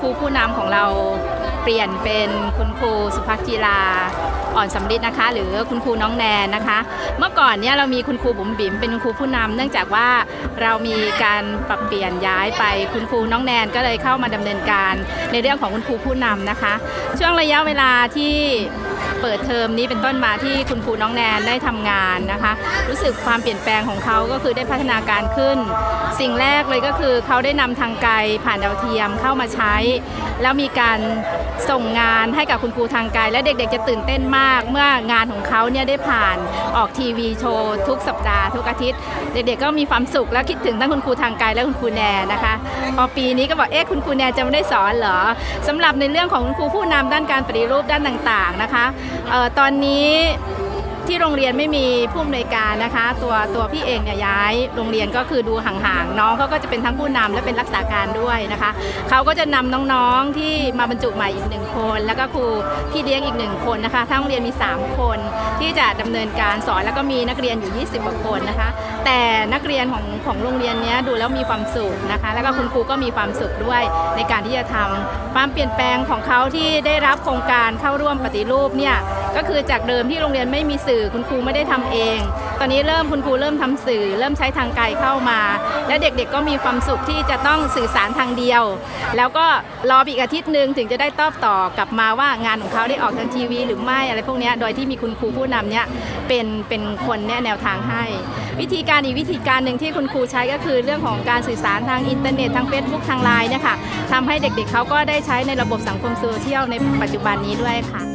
ครูผู้นำของเราเปลี่ยนเป็นคุณครูสุภักจีราอ่อนสำลิดนะคะ หรือคุณครูน้องแนนนะคะ เมื่อก่อนเนี่ยเรามีคุณครูบุ๋มบิ๋มเป็นคุณครูผู้นำเนื่องจากว่าเรามีการปรับเปลี่ยนย้ายไปคุณครูน้องแนนก็เลยเข้ามาดำเนินการในเรื่องของคุณครูผู้นำนะคะ ช่วงระยะเวลาที่ เปิดเทอมนี้เป็นต้นมาที่คุณครูน้องแนนได้ทำงานนะคะ รู้สึกความเปลี่ยนแปลงของเขาก็คือได้พัฒนาการขึ้น สิ่งแรกเลยก็คือเขาได้นำทางไกลผ่านดาวเทียมเข้ามาใช้ แล้วมีการส่งงานให้กับคุณครูทางไกลและเด็กๆ จะตื่นเต้นมาก เมื่องานของเขาเนี่ยได้ผ่านออกทีวีโชว์ทุกสัปดาห์ทุกอาทิตย์ เด็กๆก็มีความสุขแล้วคิดถึงทั้งคุณครูทางไกลและคุณครูแนนนะคะ พอปีนี้ก็บอกเอ๊ะคุณครูแนนจะไม่ได้สอนเหรอสำหรับในเรื่องของคุณครูผู้นำด้านการปฏิรูปด้านต่างๆนะคะตอนนี้ที่โรงเรียนไม่มีผู้อำนวยการนะคะ ตัวตัวพี่เองเนี่ยย้ายโรงเรียนก็คือดูห่างๆน้องเขาก็จะเป็นทั้งผู้นำและเป็นรักษาการด้วยนะคะเขาก็จะนำน้องๆที่มาบรรจุใหม่อีกหนึ่งคน แล้วก็ครูพี่เลี้ยงอีกหนึ่งคนนะคะทั้งโรงเรียนมี 3 คนที่จะดำเนินการสอนแล้วก็มีนักเรียนอยู่ 20กว่าคนนะคะแต่นักเรียนของของโรงเรียนนี้ดูแล้วมีความสุขนะคะ แล้วก็คุณครูก็มีความสุขด้วยในการที่จะทำความเปลี่ยนแปลงของเขาที่ได้รับโครงการเข้าร่วมปฏิรูปเนี่ยก็คือจากเดิมที่โรงเรียนไม่มีสื่อคุณครูไม่ได้ทำเอง ตอนนี้เริ่มคุณครูเริ่มทำสื่อ เริ่มใช้ทางไกลเข้ามา และเด็กๆก็มีความสุขที่จะต้องสื่อสารทางเดียว แล้วก็รออีกอาทิตย์หนึ่งถึงจะได้ตอบต่อกลับมาว่างานของเขาได้ออกทางทีวี หรือไม่อะไรพวกนี้โดยที่มีคุณครูผู้นำเนี่ยเป็นเป็นคนแนะแนวทางให้ วิธีการอีกวิธีการหนึ่งที่คุณครูใช้ก็คือเรื่องของการสื่อสารทางอินเทอร์เน็ตทาง Facebook ทางไลน์เนี่ยค่ะทำให้เด็กๆเขาก็ได้ใช้ในระบบสังคมโซเชียลในปัจจุบันนี้ด้วยค่ะ